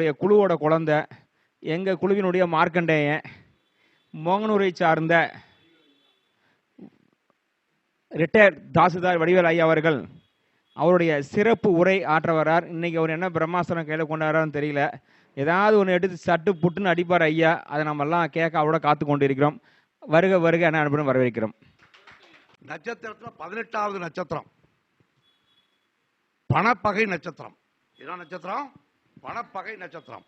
எங்களுடைய குழுவோட குழந்தை எங்கள் குழுவினுடைய மார்க்கண்டேயன் மோகனூரை சார்ந்த ரிட்டையர்ட் தாசில்தார் வடிவேல் ஐயா அவர்கள் அவருடைய சிறப்பு உரை ஆற்ற வர்றார் இன்றைக்கி அவர் என்ன பிரம்மாசனம் கையில் கொண்டாடுறான்னு தெரியல. ஏதாவது ஒன்று எடுத்து சட்டு புட்டுன்னு அடிப்பார் ஐயா. அதை நம்மெல்லாம் கேட்க அவரோட காத்து கொண்டு இருக்கிறோம் வருக வருக என்ன அனுப்பிடும் வரவேற்கிறோம். நட்சத்திரத்தில் பதினெட்டாவது நட்சத்திரம். பணப்பகை நட்சத்திரம். என்ன நட்சத்திரம்? பணப்பகை நட்சத்திரம்.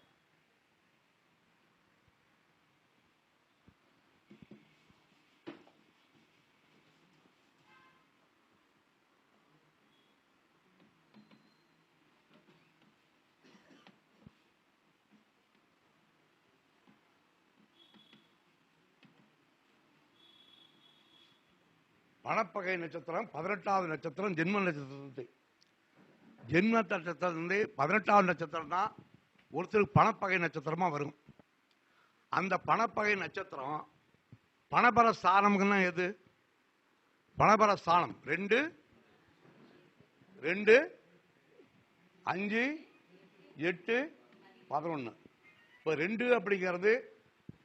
பணப்பகை நட்சத்திரம் பதினெட்டாவது நட்சத்திரம் ஜென்ம நட்சத்திரத்தை. ஜென்ம நட்சத்திரம் வந்து பதினெட்டாவது நட்சத்திரம் தான் ஒருத்தருக்கு பணப்பகை நட்சத்திரமாக வரும். அந்த பணப்பகை நட்சத்திரம் பணபர ஸ்தானம்னா எது? பணபர ஸ்தானம் ரெண்டு ரெண்டு அஞ்சு எட்டு பதினொன்று இப்போ ரெண்டு அப்படிங்கிறது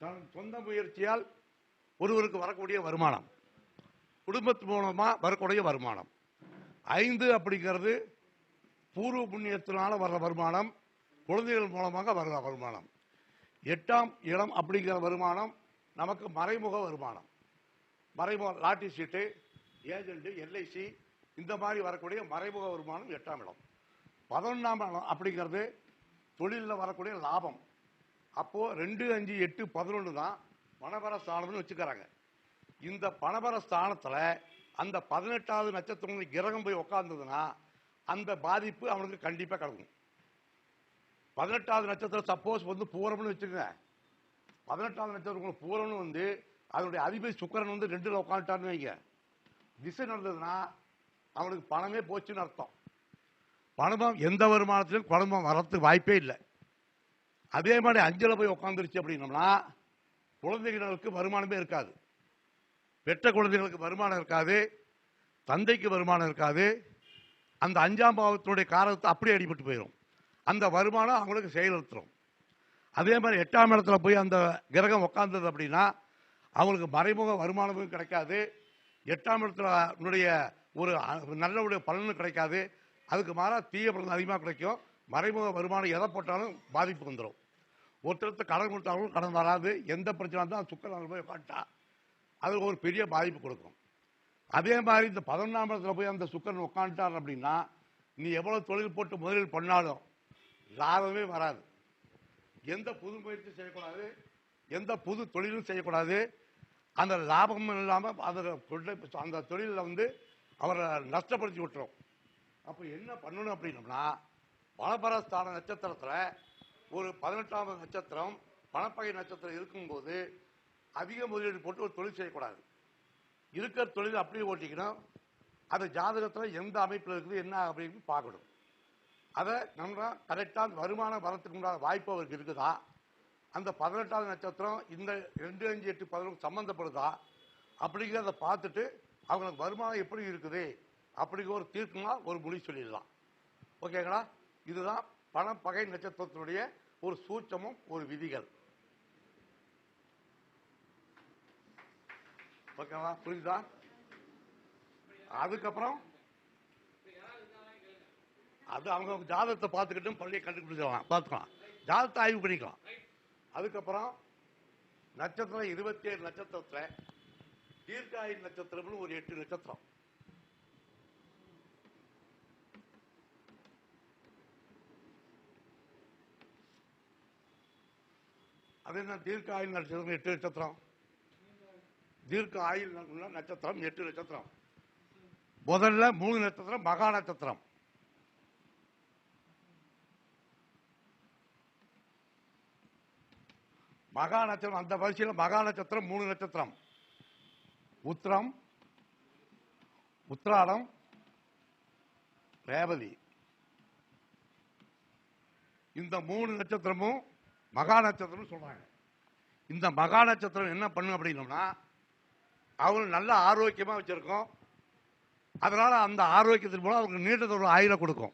தன் சொந்த முயற்சியால் ஒருவருக்கு வரக்கூடிய வருமானம். குடும்பத்து மூலமாக வரக்கூடிய வருமானம். ஐந்து அப்படிங்கிறது பூர்வ புண்ணியத்தினால வர்ற வருமானம் குழந்தைகள் மூலமாக வர்ற வருமானம். எட்டாம் இடம் அப்படிங்கிற வருமானம் நமக்கு மறைமுக வருமானம். மறைமுக லாட்டரி சீட்டு ஏஜென்ட் எல்ஐசி இந்த மாதிரி வரக்கூடிய மறைமுக வருமானம் எட்டாம் இடம். பதினொன்றாம் இடம் அப்படிங்கிறது தொழிலில் வரக்கூடிய லாபம். அப்போது ரெண்டு அஞ்சு எட்டு பதினொன்று தான் பணபர ஸ்தானம்னு வச்சுக்கிறாங்க. இந்த பணபர ஸ்தானத்தில் அந்த பதினெட்டாவது நட்சத்திரம் கிரகம் போய் உட்காந்துதுன்னா அந்த பாதிப்பு அவனுக்கு கண்டிப்பாக கிடக்கும் பதினெட்டாவது நட்சத்திரம் சப்போஸ் வந்து பூரம்னு வச்சுக்கோங்க. பதினெட்டாவது நட்சத்திரம் பூரம்னு வந்து அதனுடைய அதிபதி சுக்கரன் வந்து ரெண்டில் உட்காந்துட்டான்னு வைங்க. திசை நடந்ததுன்னா அவனுக்கு பணமே போச்சுன்னு அர்த்தம். பணம் எந்த வருமானத்திலும் குழம்பம் வரத்துக்கு வாய்ப்பே இல்லை. அதே மாதிரி அஞ்சல போய் உட்காந்துருச்சு அப்படின்னம்னா குழந்தைகளுக்கு வருமானமே இருக்காது. பெற்ற குழந்தைகளுக்கு வருமானம் இருக்காது. தந்தைக்கு வருமானம் இருக்காது. அந்த அஞ்சாம் பாவத்தினுடைய காரத்தை அப்படியே அடிபட்டு போயிடும் அந்த வருமானம் அவங்களுக்கு செயல்படுத்தும் அதே மாதிரி எட்டாம் இடத்துல போய் அந்த கிரகம் உட்காந்தது அப்படின்னா அவங்களுக்கு மறைமுக வருமானமும் கிடைக்காது. எட்டாம் இடத்துல உன்னுடைய ஒரு நல்லவுடைய நல்ல ஒரு பலனும் கிடைக்காது. அதுக்கு மாறாக தீய பலன் அதிகமாக கிடைக்கும். மறைமுக வருமானம் எதை போட்டாலும் பாதிப்பு வந்துடும் ஒருத்தருக்கு கடன் கொடுத்தாலும் கடன் வராது. எந்த பிரச்சனை இருந்தாலும் சுக்கரன் போய் காட்டா அது ஒரு பெரிய பாதிப்பு கொடுக்கும். அதே மாதிரி இந்த பதினொன்றாம் இடத்துல போய் அந்த சுக்கரன் உட்காந்துட்டார் அப்படின்னா நீ எவ்வளவு தொழில் போட்டு முதலீடு பண்ணாலும் லாபமே வராது. எந்த புது முயற்சி செய்யக்கூடாது எந்த புது தொழிலும் செய்யக்கூடாது. அந்த லாபமும் இல்லாமல் அந்த அந்த தொழிலில் வந்து அவரை நஷ்டப்படுத்தி விட்டுரும். அப்போ என்ன பண்ணணும் அப்படின்னம்னா பணபரஸ்தான நட்சத்திரத்தில் ஒரு பதினெட்டாவது நட்சத்திரம் பணப்பகை நட்சத்திரம் இருக்கும்போது அதிக முதலீடு போட்டு ஒரு தொழில் செய்யக்கூடாது. இருக்கிற தொழில் அப்படியே ஓட்டிக்கணும் அது ஜாதகத்தில் எந்த அமைப்பில் இருக்குது என்ன அப்படின்னு பார்க்கணும். அதை நம்ம கரெக்டாக வருமானம் வரத்துக்கு உண்டான வாய்ப்பு அவருக்கு இருக்குதா? அந்த பதினெட்டாவது நட்சத்திரம் இந்த ரெண்டு அஞ்சு எட்டு பதினொன்று சம்மந்தப்படுதா அப்படிங்கிறத பார்த்துட்டு அவங்களுக்கு வருமானம் எப்படி இருக்குது? அப்படிங்கிற ஒரு தீர்க்கமா ஒரு முடிவு சொல்லிடலாம். ஓகேங்களா? இதுதான் பணப்பகை நட்சத்திரத்தினுடைய ஒரு சூட்சமும் ஒரு விதிகள். ஓகேவா புரியுதா அதுக்கப்புறம் அது அவங்க ஜாதகத்தை பார்த்துக்கிட்டும் பள்ளியை கண்டுபிடிச்சிடலாம். பார்த்துக்கலாம். ஜாதகத்தை ஆய்வு பண்ணிக்கலாம். அதுக்கப்புறம் நட்சத்திரம் இருபத்தி ஏழு நட்சத்திரத்தில் தீர்க்காயுள் நட்சத்திரம்னு ஒரு எட்டு நட்சத்திரம். அது என்ன? தீர்க்க நட்சத்திரம் எட்டு நட்சத்திரம். தீர்க்க ஆயுள் உள்ள நட்சத்திரம் எட்டு நட்சத்திரம். முதல்ல மூணு நட்சத்திரம் மகா நட்சத்திரம். மகா நட்சத்திரம் அந்த வரிசையில் மகா நட்சத்திரம் மூணு நட்சத்திரம். உத்திரம் உத்திராடம் ரேவதி. இந்த மூணு நட்சத்திரமும் மகா நட்சத்திரம் சொல்றாங்க. இந்த மகா நட்சத்திரம் என்ன பண்ணும் அப்படின்னோம்னா அவங்க நல்ல ஆரோக்கியமாக வச்சுருக்கோம். அதனால் அந்த ஆரோக்கியத்தின் மூலம் அவங்களுக்கு நீண்ட ஒரு ஆயுளை கொடுக்கும்.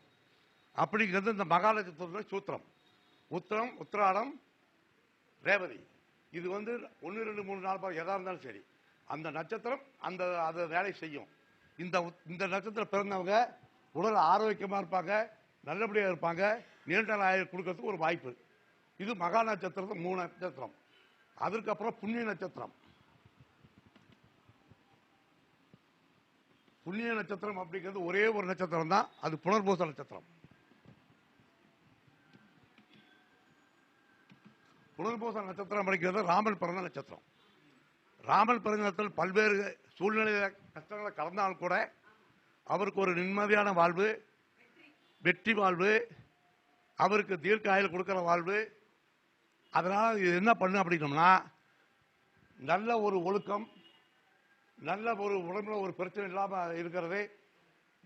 அப்படிங்கிறது இந்த மகா சூத்திரம். உத்திரம் உத்திராடம் ரேவதி. இது வந்து ஒன்று ரெண்டு மூணு நாலு பார்க்க எதாக இருந்தாலும் சரி. அந்த நட்சத்திரம் அந்த அதை வேலை செய்யும். இந்த இந்த நட்சத்திரம் பிறந்தவங்க உடல் ஆரோக்கியமாக இருப்பாங்க நல்லபடியாக இருப்பாங்க நீண்ட நாள் கொடுக்கறதுக்கு ஒரு வாய்ப்பு. இது மகா நட்சத்திரத்து மூணு நட்சத்திரம். அதற்கப்புறம் புண்ணிய நட்சத்திரம். புண்ணிய நட்சத்திரம் அப்படிங்கிறது ஒரே ஒரு நட்சத்திரம் தான். அது புனர்பூச நட்சத்திரம். புனர்பூச நட்சத்திரம் அப்படிங்கிறது ராமன் பிறந்த நட்சத்திரம். ராமன் பிறந்த பல்வேறு சூழ்நிலை கஷ்டங்களை கலந்தாலும் கூட அவருக்கு ஒரு நிம்மதியான வாழ்வு வெற்றி வாழ்வு அவருக்கு தீர்க்காயில் கொடுக்குற வாழ்வு. அதனால் இது என்ன பண்ணு அப்படின்னோம்னா நல்ல ஒரு ஒழுக்கம் நல்ல ஒரு உடம்புல ஒரு பிரச்சனை இல்லாமல் இருக்கிறது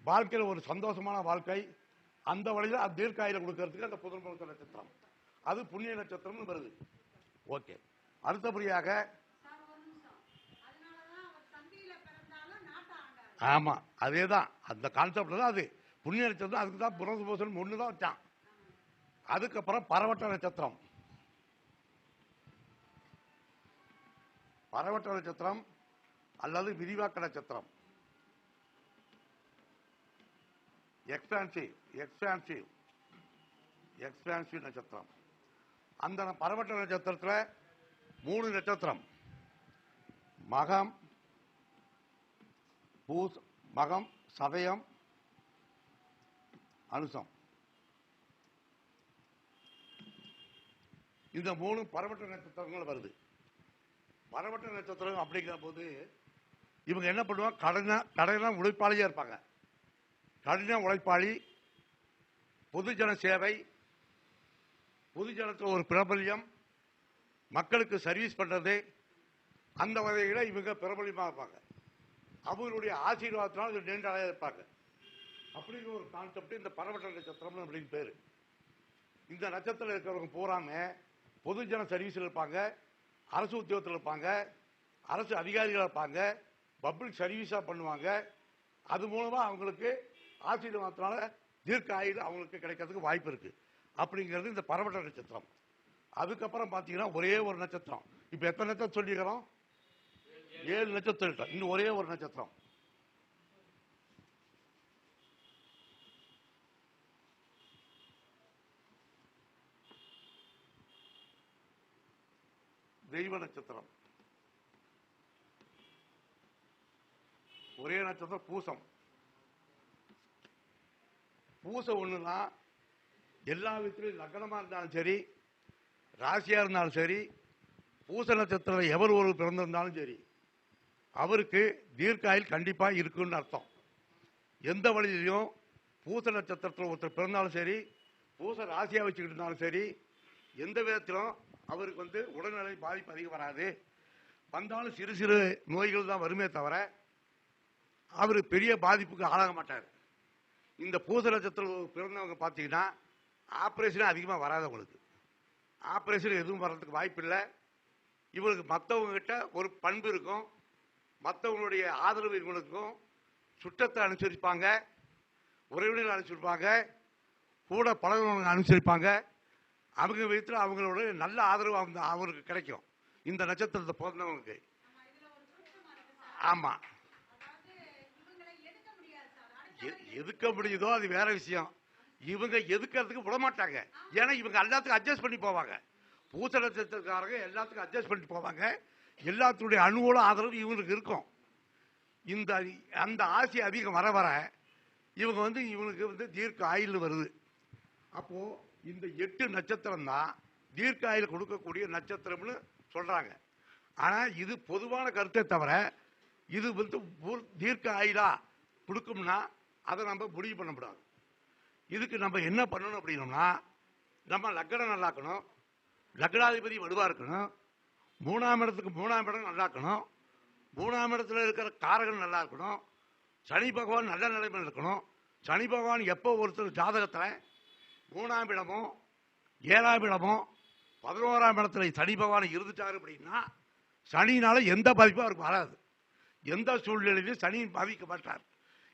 வாழ்க்கையில் ஒரு சந்தோஷமான வாழ்க்கை. அந்த வழியில் அது தீர்க்காயில கொடுக்கறதுக்கு அந்த புதன்புலத்த நட்சத்திரம் அது புண்ணிய நட்சத்திரம்னு வருது. ஓகே. அடுத்தபடியாக ஆமாம் ஆமா அதே தான் அந்த கான்செப்ட் தான் அது. புண்ணிய நட்சத்திரம் அதுக்கு தான் புனர்பூசன் ஒன்று தான் வச்சான். அதுக்கப்புறம் பரவட்ட நட்சத்திரம். பரவட்ட நட்சத்திரம் அல்லது விரிவாக்க நட்சத்திரம் எக்ஸ்பான்சிவ் எக்ஸ்பான்சிவ் எக்ஸ்பான்சிவ் நட்சத்திரம் அந்த பரவட்ட நட்சத்திரத்தில் மூணு நட்சத்திரம். மகம் பூஸ் மகம் சதயம் அனுசம். இந்த மூணு பரவட்ட நட்சத்திரங்கள் வருது. பரவட்ட நட்சத்திரம் அப்படிங்கிற போது இவங்க என்ன பண்ணுவாங்க? கடன கடனா உழைப்பாளியாக இருப்பாங்க. கடின உழைப்பாளி பொதுஜன சேவை பொதுஜனத்தில் ஒரு பிரபல்யம் மக்களுக்கு சர்வீஸ் பண்ணுறது அந்த வகையில் இவங்க பிரபலியமாக இருப்பாங்க. அவங்களுடைய ஆசீர்வாதத்தினால் இது நீண்டாக இருப்பாங்க. அப்படிங்கிற ஒரு கான்செப்ட் இந்த பரவட்ட நட்சத்திரம் அப்படின்னு பேர். இந்த நட்சத்திரம் இருக்கிறவங்க பூராம பொதுஜன சர்வீஸில் இருப்பாங்க அரசு உத்தியோகத்தில் இருப்பாங்க அரசு அதிகாரிகள் இருப்பாங்க பப்ளிக் சர்வீஸா பண்ணுவாங்க. அது மூலமா அவங்களுக்கு ஆசீர்வாதத்தினால தீர்க்க ஆயுள் அவங்களுக்கு கிடைக்கிறதுக்கு வாய்ப்பு இருக்கு. அப்படிங்கிறது இந்த பரவட்ட நட்சத்திரம். அதுக்கப்புறம் பார்த்தீங்கன்னா ஒரே ஒரு நட்சத்திரம். இப்போ எத்தனை நட்சத்திரம் சொல்லிக்கிறோம் ஏழு நட்சத்திரம் இன்னும் ஒரே ஒரு நட்சத்திரம். தெய்வ நட்சத்திரம். ஒரே நட்சத்திரம் பூசம். பூசம் ஒண்ணுனா எல்லா விதத்திலும் லக்னமா இருந்தாலும் சரி ராசியா இருந்தாலும் சரி பூச நட்சத்திரம் எவர் ஒரு பிறந்திருந்தாலும் சரி அவருக்கு தீர்க்காயில் கண்டிப்பா இருக்குன்னு அர்த்தம். எந்த வழியிலையும் பூச நட்சத்திரத்தில் ஒருத்தர் பிறந்தாலும் சரி பூச ராசியா வச்சுக்கிட்டு இருந்தாலும் சரி எந்த விதத்திலும் அவருக்கு வந்து உடல்நிலை பாதிப்பு அதிகம் வராது. வந்தாலும் சிறு சிறு நோய்கள் தான் வருமே தவிர அவர் பெரிய பாதிப்புக்கு ஆளாக மாட்டார். இந்த பூச நட்சத்திரம் பிறந்தவங்க பார்த்தீங்கன்னா ஆப்ரேஷனே அதிகமாக வராது அவங்களுக்கு. ஆப்ரேஷன் எதுவும் வர்றதுக்கு வாய்ப்பு இல்லை. இவங்களுக்கு மற்றவங்ககிட்ட ஒரு பண்பு இருக்கும். மற்றவங்களுடைய ஆதரவு இவங்களுக்கும் சுற்றத்தை அனுசரிப்பாங்க. உறவினர்கள் அனுசரிப்பாங்க. கூட பழகுறவங்க அனுசரிப்பாங்க. அவங்க விதத்தில் அவங்களோட நல்ல ஆதரவு அவங்க அவருக்கு கிடைக்கும். இந்த நட்சத்திரத்தை பிறந்தவங்களுக்கு. ஆமாம் அதாவது இவங்களை எடுக்க முடியாது சார் அடுத்த எ- எதுக்க முடியுதோ அது வேற விஷயம். இவங்க எதுக்கிறதுக்கு விட மாட்டாங்க ஏன்னா இவங்க எல்லாத்துக்கும் அட்ஜஸ்ட் பண்ணி போவாங்க. பூச நட்சத்திரக்காரங்க எல்லாத்துக்கும் அட்ஜஸ்ட் பண்ணி போவாங்க. எல்லாத்துடைய அனுகூல ஆதரவு இவங்களுக்கு இருக்கும். இந்த அந்த ஆசை அதிகம் வர வர இவங்க வந்து இவங்களுக்கு வந்து தீர்க்க ஆயுள் வருது. அப்போ இந்த எட்டு நட்சத்திரம் தான் தீர்க்க ஆயுள் கொடுக்கக்கூடிய நட்சத்திரம்னு சொல்றாங்க. ஆனால் இது பொதுவான கருத்தை தவிர இது வந்து பூர்- தீர்க்க ஆயுளா கொடுக்கும்னா அதை நம்ம முடிவு பண்ணக்கூடாது. இதுக்கு நம்ம என்ன பண்ணணும் அப்படின்னோம்னா நம்ம லக்கணம் நல்லாக்கணும். லக்னாதிபதி வலுவாக இருக்கணும். மூணாம் இடத்துக்கு மூணாம் இடம் நல்லா இருக்கணும் மூணாம் இடத்துல இருக்கிற காரகன் நல்லா இருக்கணும். சனி பகவான் நல்ல நிலைமையில் இருக்கணும். சனி பகவான் எப்போ ஒருத்தர் ஜாதகத்தில் மூணாம் இடமும் ஏழாம் இடமும் பதினோராம் இடத்துல சனி பகவான் இருந்துட்டார் அப்படின்னா சனினால எந்த பாதிப்பும் அவருக்கு வராது. எந்த சூழ்நிலையிலும் சனியின் பாதிக்க மாட்டார்.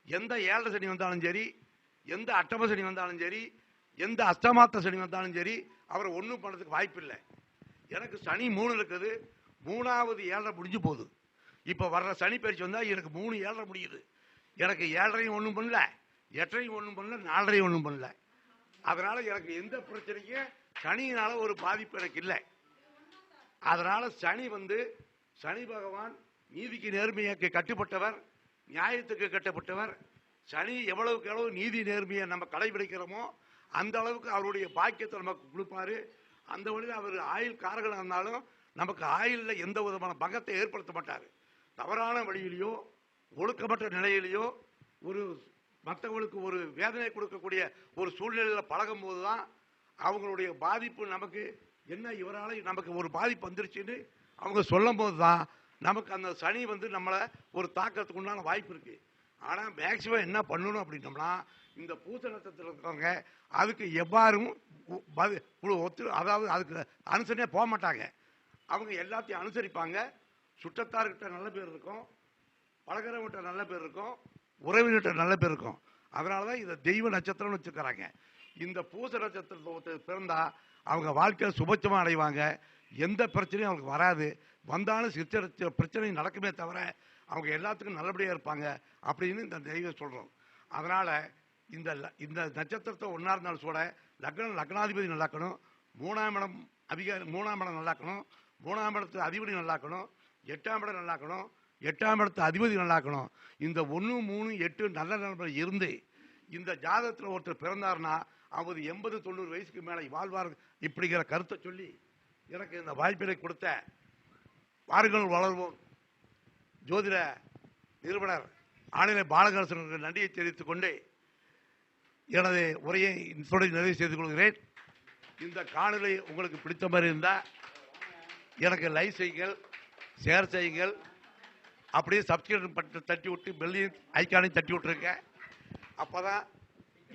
எந்த ஏழரை சனி வந்தாலும் சரி எந்த அட்டம சனி வந்தாலும் சரி எந்த அஷ்டமாத்த சனி வந்தாலும் சரி அவரை ஒன்றும் பண்ணுறதுக்கு வாய்ப்பு இல்லை எனக்கு சனி மூணு இருக்குது மூணாவது ஏழரை முடிஞ்சு போகுது. இப்போ வர்ற சனி பயிற்சி வந்தால் எனக்கு மூணு ஏழரை முடியுது. எனக்கு ஏழரையும் ஒன்றும் பண்ணல எட்டரையும் ஒன்றும் பண்ணல நாலரையும் ஒன்றும் பண்ணல. அதனால் எனக்கு எந்த பிரச்சனையும் சனியினால் ஒரு பாதிப்பு எனக்கு இல்லை. அதனால் சனி வந்து சனி பகவான் நீதிக்கு நேர்மையாக்கு கட்டுப்பட்டவர். நியாயத்துக்கு கட்டப்பட்டவர். சனி எவ்வளவுக்கு எவ்வளவு நீதி நேர்மையை நம்ம கடைபிடிக்கிறோமோ அந்த அளவுக்கு அவருடைய பாக்கியத்தை நமக்கு கொடுப்பாரு. அந்த வழியில் அவர் ஆயுள் காரகனாக இருந்தாலும் நமக்கு ஆயுளில் எந்த விதமான பங்கத்தை ஏற்படுத்த மாட்டார். தவறான வழியிலையோ ஒழுக்கப்பட்ட நிலையிலையோ ஒரு மற்றவங்களுக்கு ஒரு வேதனை கொடுக்கக்கூடிய ஒரு சூழ்நிலையில் பழகும் போது தான் அவங்களுடைய பாதிப்பு நமக்கு என்ன இவரால் நமக்கு ஒரு பாதிப்பு வந்துருச்சுன்னு அவங்க சொல்லும் போது தான் நமக்கு அந்த சனி வந்து நம்மளை ஒரு தாக்கத்துக்கு உண்டான வாய்ப்பு இருக்கு. ஆனால் மேக்சிமம் என்ன பண்ணணும் அப்படின்னோம்னா இந்த பூச நட்சத்திரத்தில் இருக்கிறவங்க அதுக்கு எவ்வாறும் ஒத்து அதாவது அதுக்கு அனுசரணையே போக மாட்டாங்க. அவங்க எல்லாத்தையும் அனுசரிப்பாங்க. சுற்றத்தார்கிட்ட நல்ல பேர் இருக்கும். பழகிறவங்கிட்ட நல்ல பேர் இருக்கும். உறவினர்கிட்ட நல்ல பேர் இருக்கும். அதனால தான் இதை தெய்வ நட்சத்திரம்னு வச்சுக்கிறாங்க. இந்த பூச நட்சத்திரத்தை பிறந்தால் அவங்க வாழ்க்கையில் சுபட்சமாக அடைவாங்க. எந்த பிரச்சனையும் அவங்களுக்கு வராது. வந்தாலும் சித்த பிரச்சனை நடக்குமே தவிர அவங்க எல்லாத்துக்கும் நல்லபடியாக இருப்பாங்க அப்படின்னு இந்த தெய்வம் சொல்கிறோம் அதனால் இந்த இந்த நட்சத்திரத்தை ஒன்றா இருந்தாலும் கூட லக்னம் லக்னாதிபதி நல்லாக்கணும். மூணாம் இடம் அதிகாரி மூணாம் இடம் நல்லாக்கணும். மூணாம் இடத்து அதிபதி நல்லாக்கணும். எட்டாம் இடம் நல்லாக்கணும். எட்டாம் இடத்து அதிபதி நல்லாக்கணும். இந்த ஒன்று மூணு எட்டு நல்ல நிலைமையில் இருந்து இந்த ஜாதகத்தில் ஒருத்தர் பிறந்தார்னா அவர் எண்பது தொண்ணூறு வயசுக்கு மேலே வாழ்வார் இப்படிங்கிற கருத்தை சொல்லி எனக்கு இந்த வாய்ப்பினை கொடுத்த வாருங்கள் வளர்வோம். ஜோதிட நிறுவனர் ஆணைய பாலகரசனுக்கு நன்றியை தெரிவித்துக் கொண்டு எனது உரையை இன்சோடு நிறைவு செய்து கொள்கிறேன். இந்த காணொலி உங்களுக்கு பிடித்த மாதிரி இருந்தால் எனக்கு லைக் செய்யுங்கள் ஷேர் செய்யுங்கள். அப்படியே சப்ஸ்கிரைப் பட்டு தட்டி விட்டு பெல்லையும் ஐக்கானையும் தட்டி விட்டுருங்க. அப்போ தான்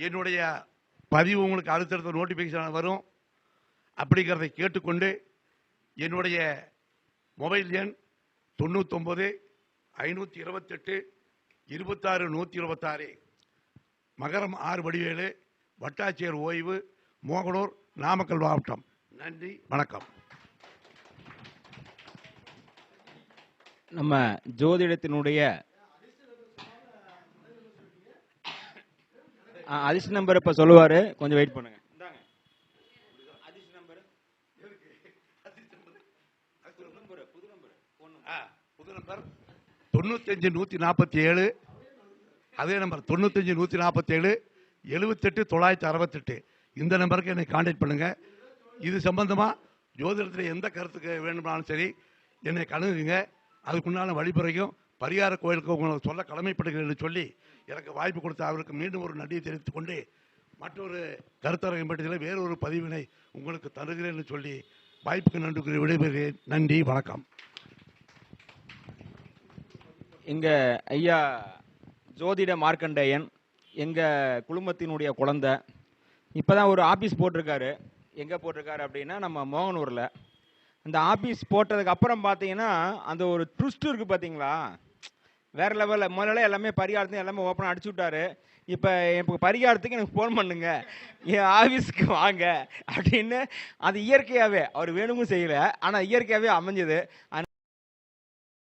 என்னுடைய பதிவு உங்களுக்கு அடுத்தடுத்த நோட்டிஃபிகேஷன் வரும். அப்படிங்கிறதை கேட்டுக்கொண்டு என்னுடைய மொபைல் எண் தொண்ணூத்தொம்பது ஐநூற்றி இருபத்தெட்டு இருபத்தாறு நூற்றி இருபத்தாறு. மகரம் ஆறு வடிவேலு வட்டாட்சியர் ஓய்வு மோகனூர் நாமக்கல் மாவட்டம். நன்றி. வணக்கம். நம்ம ஜோதிடத்தினுடைய அதிர்ஷ்ட நம்பர் இப்ப சொல்லுவாரு. கொஞ்சம் வெயிட் பண்ணுங்க இந்தாங்க. அதிர்ஷ்ட நம்பர் ஆ, புது நம்பர் தொண்ணூத்தஞ்சு நூற்றி நாற்பத்தி ஏழு அதே நம்பர் தொண்ணூத்தஞ்சு நூற்றி நாற்பத்தி ஏழு எழுபத்தெட்டு தொள்ளாயிரத்தி அறுபத்தெட்டு. இந்த நம்பருக்கு என்னை காண்டாக்ட் பண்ணுங்க. இது சம்பந்தமா ஜோதிடத்தில் எந்த கருத்துக்கு வேணும்னாலும் சரி என்னை கணுகுங்க. அதுக்குண்டான வழிமுறையும் பரிகார கோயிலுக்கு உங்களுக்கு சொல்ல கடமைப்படுகிறேன்னு சொல்லி எனக்கு வாய்ப்பு கொடுத்த அவருக்கு மீண்டும் ஒரு நன்றியை தெரிவித்துக் கொண்டு மற்றொரு கருத்தரங்கம் பற்றியில் வேறொரு பதிவினை உங்களுக்கு தருகிறேன்னு சொல்லி வாய்ப்புக்கு நன்றி விடைபெறுகிறேன். நன்றி வணக்கம். இங்கே ஐயா ஜோதிட மார்க்கண்டேயன் எங்க குடும்பத்தினுடைய இப்போ தான் ஒரு ஆஃபீஸ் போட்டிருக்காரு. எங்கே போட்டிருக்காரு அப்படின்னா நம்ம மோகனூரில். அந்த ஆஃபீஸ் போட்டதுக்கு அப்புறம் பார்த்தீங்கன்னா அந்த ஒரு ட்விஸ்ட் இருக்குது பார்த்தீங்களா வேறு லெவலில் முதல்ல எல்லாமே பரிகாரத்தையும் எல்லாமே ஓப்பனாக அடிச்சு விட்டாரு. இப்போ இப்போ பரிகாரத்துக்கு எனக்கு ஃபோன் பண்ணுங்க. என் ஆஃபீஸ்க்கு வாங்க. அப்படின்னு அது இயற்கையாகவே அவர் வேணுமும் செய்யலை. ஆனால் இயற்கையாகவே அமைஞ்சது.